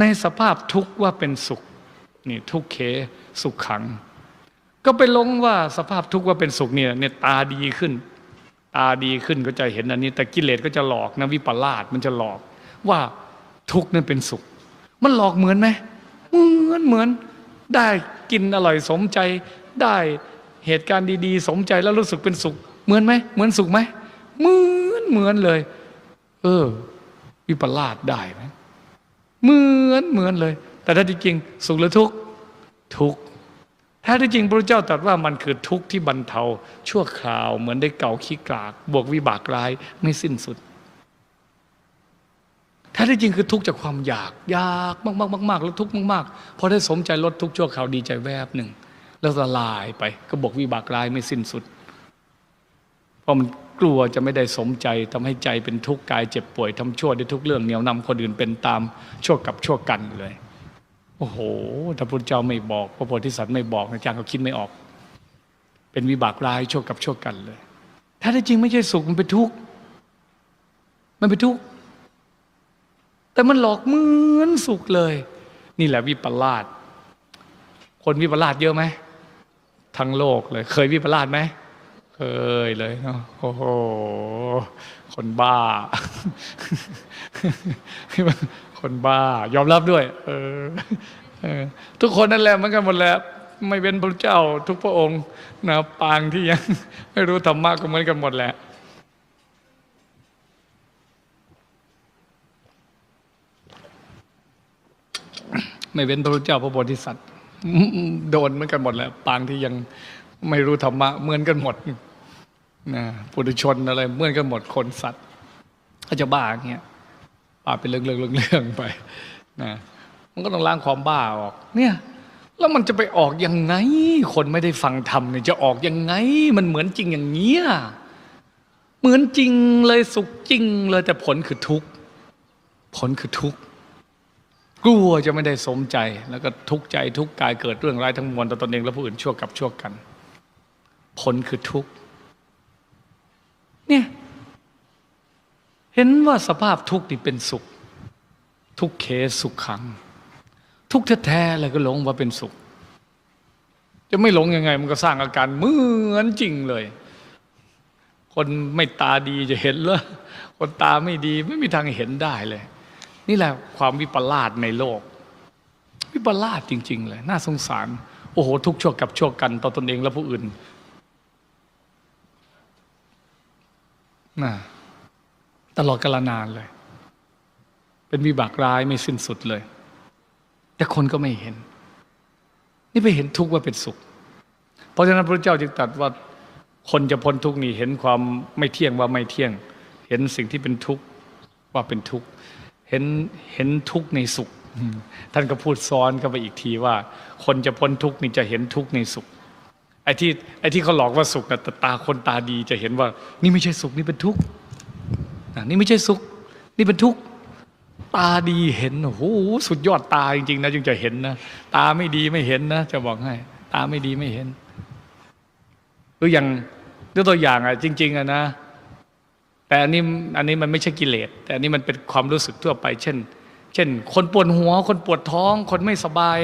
ในสภาพทุกข์ว่าเป็นสุขนี่ทุกข์เคสุขขัง ก็ไปหลงว่าสภาพทุกข์ว่าเป็นสุขเนี่ยเนี่ยตาดีขึ้น ตาดีขึ้นก็จะเห็นอันนี้ แต่กิเลสก็จะหลอกนะวิปลาสมันจะหลอก ว่าทุกข์นั้นเป็นสุข มันหลอกเหมือนไหมเหมือนเหมือนได้กินอร่อยสมใจได้เหตุการณ์ดีๆ สมใจแล้วรู้สึกเป็นสุข เหมือนไหมเหมือนสุขไหมเหมือนเหมือนเลย เออ วิปลาสได้ไหม เหมือนเหมือนเลย แต่ถ้าที่จริงสุขหรือทุกข์ทุกข์แท้ที่จริงพระเจ้าตรัสว่ามันคือทุกข์ที่บรรเทาชั่วคราวเหมือนได้เก่าขี้กลาก บวกวิบากร้ายไม่สิ้นสุดแท้ที่จริงคือทุกข์จากความอยากอยากมากมากมากมากแล้วทุกข์มากๆพอได้สมใจลดทุกข์ชั่วคราวดีใจแวบหนึ่งแล้วละลายไปก็บวกวิบากร้ายไม่สิ้นสุดเพราะมัน กลัวจะไม่ได้สมใจทำให้ใจเป็นทุกข์กายเจ็บป่วยทำชั่วได้ทุกเรื่องเหนียวนำคนอื่นเป็นตามชั่วกับชั่วกันเลย โอ้โหถ้าพระเจ้าไม่บอก พระโพธิสัตว์ไม่บอกอาจารย์ก็คิดไม่ออก เป็นวิบากร้ายชั่วกับชั่วกันเลย ถ้าได้จริงไม่ใช่สุขมันเป็นทุกข์มันเป็นทุกข์แต่มันหลอกเหมือนสุขเลย นี่แหละวิปลาสคนวิปลาสเยอะไหมทั้งโลกเลย เคยวิปลาสไหม เคยเลยเนาะโอ้โห คนบ้า คนบ้า ยอมรับด้วย เออทุกคนนั่นแหละเหมือนกันหมดแหล้ว ไม่เป็นพระเจ้าทุกพระองค์นะปางที่ยังไม่รู้ธรรมะก็เหมือนกันหมดแหละไม่เป็นพระเจ้าพระโพธิสัตว์โดนเหมือนกันหมดแหล้วปางที่ยังไม่รู้ธรรมะเหมือนกันหมด นะปุถุชนอะไรเมื่อนกันหมดคนสัตว์เขาจะบ้าอย่างเงี้ยบ้าเป็นเรื่องเรื่องเรื่องเรื่องไปนะมันก็ต้องล้างความบ้าออก เนี่ยแล้วมันจะไปออกยังไง คนไม่ได้ฟังธรรมเนี่ยจะออกยังไง มันเหมือนจริงอย่างเงี้ยเหมือนจริงเลยสุขจริงเลยแต่ผลคือทุกข์ผลคือทุกข์กลัวจะไม่ได้สมใจแล้วก็ทุกข์ใจทุกข์กายเกิดเรื่องร้ายทั้งมวลต่อตนเองและผู้อื่นชั่วกับชั่วกัน ผลคือทุกข์ เนี่ย เห็นว่าสภาพทุกข์นี่เป็นสุข ทุกเคสุขขัง ทุกแท้ๆเลยก็หลงว่าเป็นสุข จะไม่หลงยังไง มันก็สร้างอาการเหมือนจริงเลย คนไม่ตาดีจะเห็นเลยคนตาไม่ดีไม่มีทางเห็นได้เลย นี่แหละความวิปลาสในโลก วิปลาสจริง ๆ เลย น่าสงสาร โอ้โห ทุกชั่วกับชั่วกันต่อตนเองและผู้อื่น นะตลอดกาลนานเลย เป็นวิบากร้ายไม่สิ้นสุดเลย แต่คนก็ไม่เห็น นี่ไปเห็นทุกข์ว่าเป็นสุข เพราะฉะนั้นพระเจ้าจึงตรัสว่าคนจะพ้นทุกข์นี่เห็นความไม่เที่ยงว่าไม่เที่ยง เห็นสิ่งที่เป็นทุกข์ว่าเป็นทุกข์เห็นเห็นทุกข์ในสุข ท่านก็พูดซ้อนเข้าไปอีกทีว่า คนจะพ้นทุกข์นี่จะเห็นทุกข์ในสุข อ้ที่ไอ้ที่เขาหลอกว่าสุขนะแต่ตาคนตาดีจะเห็นว่า นี่ไม่ใช่สุขนี่เป็นทุกข์นี่ไม่ใช่สุข นี่เป็นทุกข์ตาดีเห็นโอ้โหสุดยอดตาจริงๆนะจึงจะเห็นนะตาไม่ดีไม่เห็นนะจะบอกให้ ตาไม่ดีไม่เห็นหรืออย่างยกตัวอย่างอะจริง ๆอะนะแต่อันนี้อันนี้มันไม่ใช่กิเลสแต่อันนี้มันเป็นความรู้สึกทั่วไป เช่น เช่น คนปวดหัว คนปวดท้อง คนไม่สบาย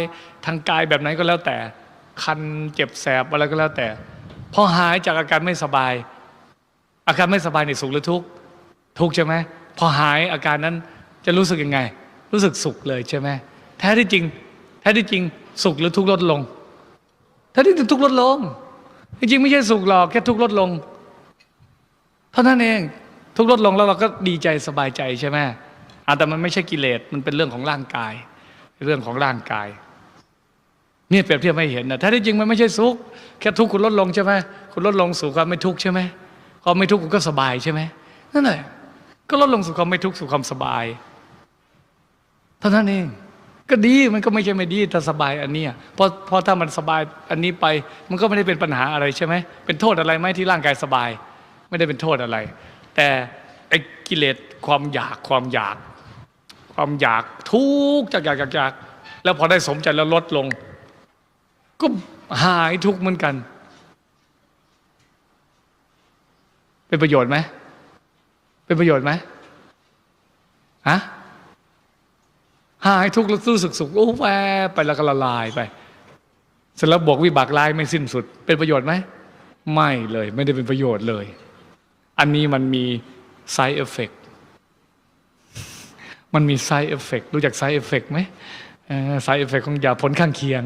ทางกายแบบไหนก็แล้วแต่ คันเจ็บแสบอะไรก็แล้วแต่ พอหายจากอาการไม่สบาย อาการไม่สบายในสุขหรือทุกข์ทุกข์ใช่ไหมพอหายอาการนั้นจะรู้สึกยังไง รู้สึกสุขเลยใช่ไหมแท้ที่จริง แท้ที่จริงสุขหรือทุกข์ลดลงแท้ที่จริงทุกข์ลดลง จริงๆไม่ใช่สุขหรอกแค่ทุกข์ลดลง เท่านั้นเองทุกข์ลดลงแล้วเราก็ดีใจสบายใจใช่ไหมแต่มันไม่ใช่กิเลสมันเป็นเรื่องของร่างกาย เรื่องของร่างกาย เนี่ยเปรียบเทียบให้เห็นนะถ้าที่จริงมันไม่ใช่สุข แค่ทุกข์คุณลดลงใช่ไหมคุณลดลงสู่ความไม่ทุกข์ใช่ไหมความไม่ทุกข์คุณก็สบายใช่ไหมนั่นแหละก็ลดลงสู่ความไม่ทุกข์สู่ความสบายเท่านั้นเองก็ดีมันก็ไม่ใช่ไม่ดีถ้าสบายอันนี้เพราะเพราะถ้ามันสบายอันนี้ไป มันก็ไม่ได้เป็นปัญหาอะไรใช่ไหมเป็นโทษอะไรไหมที่ร่างกายสบาย ไม่ได้เป็นโทษอะไร แต่ไอ้กิเลสความอยากความอยาก ความอยากทุกข์จากอยากอยากอยากแล้วพอได้สมใจแล้วลดลง ก็หายทุกข์เหมือนกัน เป็นประโยชน์ไหม เป็นประโยชน์ไหมฮะหายทุกข์แล้วรู้สึกสุขโอ้แวบไปแล้วก็ละลายไปเสร็จแล้วบวกวิบากร้ายไม่สิ้นสุด เป็นประโยชน์ไหม ไม่เลย ไม่ได้เป็นประโยชน์เลย อันนี้มันมี side effect มันมี side effect รู้จัก side effect ไหม เอ่อ side effect ของยาผลข้างเคียง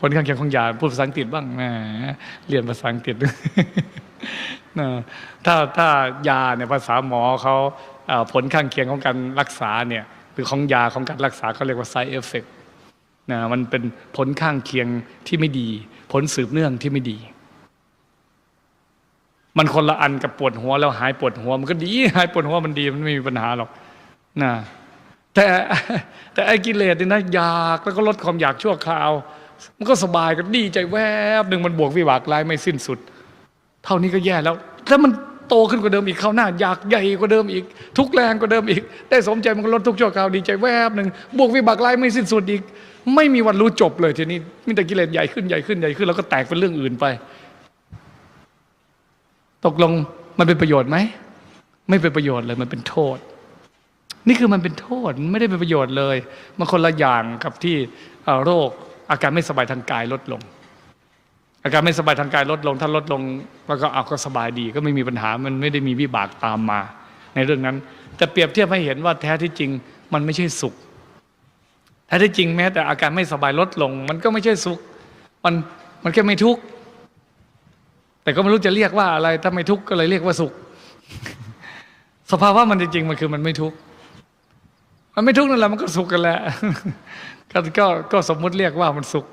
ผลข้างเคียงของยาพูดภาษาอังกฤษบ้างแหมเรียนภาษาอังกฤษนะถ้าถ้ายาเนี่ยภาษาหมอเขาผลข้างเคียงของการรักษาเนี่ยหรือของยาของการรักษาเขาเรียกว่า side effect นะมันเป็นผลข้างเคียงที่ไม่ดี ผลสืบเนื่องที่ไม่ดี มันคนละอันกับปวดหัวแล้วหายปวดหัว มันก็ดีหายปวดหัวมันดีมันไม่มีปัญหาหรอกนะ แต่แต่ไอ้กิเลสเนี่ยนะอยากแล้วก็ลดความอยากชั่วคราว มันก็สบายก็ดีใจแวบหนึ่งมันบวกวิบากร้ายไม่สิ้นสุด เท่านี้ก็แย่แล้วถ้ามันโตขึ้นกว่าเดิมอีกข้าวหน้า อยากใหญ่กว่าเดิมอีก ทุกแรงกว่าเดิมอีก ได้สมใจมันก็ลดทุกชั่วคราวดีใจแวบหนึ่งบวกวิบากร้ายไม่สิ้นสุดอีก ไม่มีวันรู้จบเลยทีนี้มีแต่กิเลสใหญ่ขึ้นใหญ่ขึ้นใหญ่ขึ้น แล้วก็แตกเป็นเรื่องอื่นไป ตกลงมันเป็นประโยชน์ไหมไม่เป็นประโยชน์เลยมันเป็นโทษ นี่คือมันเป็นโทษไม่ได้เป็นประโยชน์เลยมันคนละอย่างกับที่โรคอาการไม่สบายทางกายลดลง อาการไม่สบายทางกายลดลง ถ้าลดลงแล้วก็เอาก็สบายดีก็ไม่มีปัญหามันไม่ได้มีวิบากตามมา ในเรื่องนั้นจะเปรียบเทียบให้เห็นว่าแท้ที่จริงมันไม่ใช่สุขแท้ที่จริงแม้ แต่อาการไม่สบายลดลง มันก็ไม่ใช่สุข มันมันแค่ไม่ทุกข์แต่ก็ไม่รู้จะเรียกว่าอะไรถ้าไม่ทุกข์ก็เลยเรียกว่าสุข สภาวะมันจริงๆมันคือมันไม่ทุกข์ มันไม่ทุกข์นั่นแหละมันก็สุขกันแหละก็ก็ก็สมมุติเรียกว่ามันสุข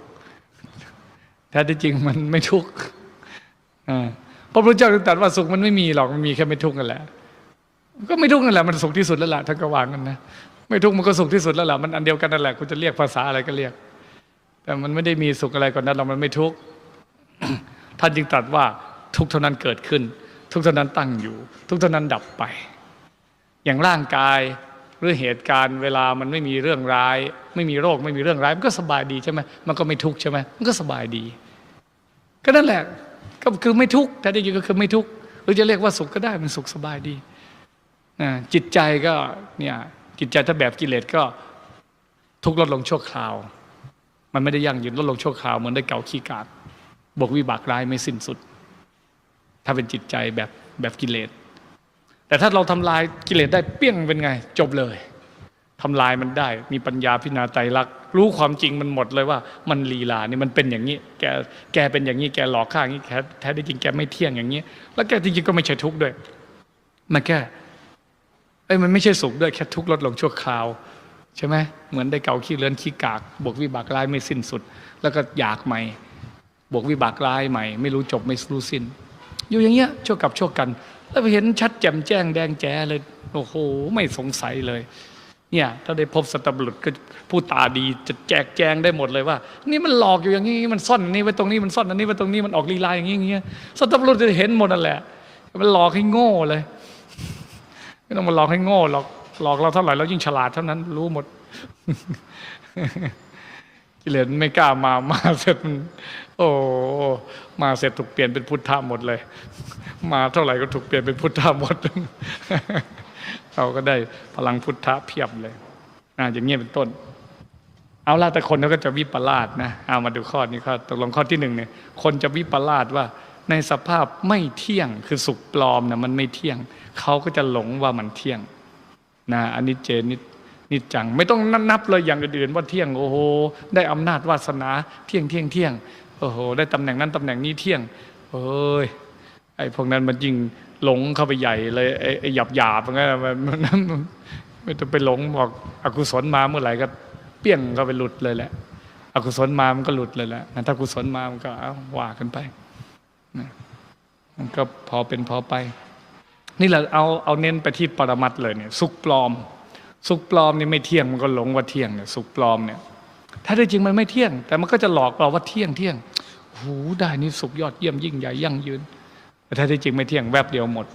แท้ที่จริงมันไม่ทุกข์พระพุทธเจ้าตรัสว่าสุขมันไม่มีหรอกมันมีแค่ไม่ทุกข์นั่นแหละก็ไม่ทุกข์นั่นแหละมันสุขที่สุดแล้วล่ะท่านก็วางกันนะไม่ทุกข์มันก็สุขที่สุดแล้วล่ะมันอันเดียวกันนั่นแหละคุณจะเรียกภาษาอะไรก็เรียก แต่มันไม่ได้มีสุขอะไรกว่านั้นเรามันไม่ทุกข์ท่านจึงตรัสว่าทุกข์เท่านั้นเกิดขึ้น ทุกข์เท่านั้นตั้งอยู่ ทุกข์เท่านั้นดับไป อย่างร่างกาย หรือเหตุการณ์เวลามันไม่มีเรื่องร้าย ไม่มีโรคไม่มีเรื่องร้ายมันก็สบายดีใช่ไหมมันก็ไม่ทุกข์ใช่ไหมมันก็สบายดี ก็นั่นแหละก็คือไม่ทุกข์แต่ที่จริงก็คือไม่ทุกข์หรือจะเรียกว่าสุขก็ได้มันสุขสบายดีจิตใจก็เนี่ยจิตใจถ้าแบบกิเลสก็ทุกข์ลดลงชั่วคราว มันไม่ได้ยั่งยืนลดลงชั่วคราวเหมือนได้เก่าขี้กาดบวกวิบากร้ายไม่สิ้นสุด ถ้าเป็นจิตใจแบบแบบกิเลส แต่ถ้าเราทำลายกิเลสได้เปี้ยงเป็นไง จบเลยทำลายมันได้ มีปัญญาพิจารณาใจรัก รู้ความจริงมันหมดเลยว่า มันลีลานี่มันเป็นอย่างนี้ แกแกเป็นอย่างนี้แกหลอกข้าอย่างนี้แท้แท้ที่จริงแกไม่เที่ยงอย่างนี้ แล้วแกจริงๆก็ไม่ใช่ทุกข์ด้วยมันแค่เอ้ยมันไม่ใช่สุขด้วยแค่ทุกข์ลดลงชั่วคราว ใช่ไหมเหมือนได้เกาขี้เลือนขี้กาก บวกวิบากร้ายไม่สิ้นสุด แล้วก็อยากใหม่ บวกวิบากร้ายใหม่ ไม่รู้จบไม่รู้สิ้น อยู่อย่างเงี้ยชั่วกับชั่วกัน แล้วไปเห็นชัดแจ่มแจ้งแดงแจ๋เลย โอ้โห ไม่สงสัยเลย เนี่ย ถ้าได้พบสัตบุรุษก็ผู้ตาดีจะแจกแจงได้หมดเลยว่า นี่มันหลอกอยู่อย่างนี้มันซ่อนนนี้ไว้ตรงนี้มันซ่อนอันนี้ไว้ตรงนี้มันออกลีลาอย่างนี้อย่างเงี้ยสัตบุรุษจะเห็นหมดนั่นแหละ มันหลอกให้โง่เลยไม่ต้องมาหลอกให้โง่หรอกหลอกเราเท่าไหร่เรายิ่งฉลาดเท่านั้นรู้หมด กิเลสไม่กล้ามามาเสร็จมันโอ้มาเสร็จถูกเปลี่ยนเป็นพุทธะหมดเลย มาเท่าไหร่ก็ถูกเปลี่ยนเป็นพุทธะหมดเราก็ได้พลังพุทธะเพียบเลยอ่าอย่างเงี้ยเป็นต้น เอาละแต่คนเขาก็จะวิปลาสนะเอามาดูข้อนี้ข้อตกลงข้อที่หนึ่งเนี่ย คนจะวิปลาสว่าในสภาพไม่เที่ยงคือสุขปลอมนะมันไม่เที่ยงเขาก็จะหลงว่ามันเที่ยงนะอันนี้เจนิด นิดจัง ไม่ต้องนับเลยอย่างอื่นๆว่าเที่ยงโอ้โหได้อำนาจวาสนาเที่ยงเที่ยงเที่ยงโอ้โหได้ตำแหน่งนั้นตำแหน่งนี้เที่ยงเอ้ยไอ้พวกนั้นมันยิ่งหลงเข้าไปใหญ่เลยไอ้หยาบหยาบงั้นมันมันมันไม่ต้องไปหลงบอกอกุศลมาเมื่อไหร่ก็เปี้ยงเข้าไปหลุดเลยแหละ อกุศลมามันก็หลุดเลยแหละถ้ากุศลมามันก็ว่ากันไปนะมันก็พอเป็นพอไป นี่เราเอาเอาเน้นไปที่ปรมัตเลยเนี่ย สุขปลอม สุขปลอมนี่ไม่เที่ยงมันก็หลงว่าเที่ยงเนี่ยสุขปลอมเนี่ยถ้าได้จริงมันไม่เที่ยง แต่มันก็จะหลอกเราว่าเที่ยงเที่ยงหูได้นี่สุขยอดเยี่ยมยิ่งใหญ่ยั่งยืนแต่ถ้าได้จริงไม่เที่ยงแวบเดียวหมด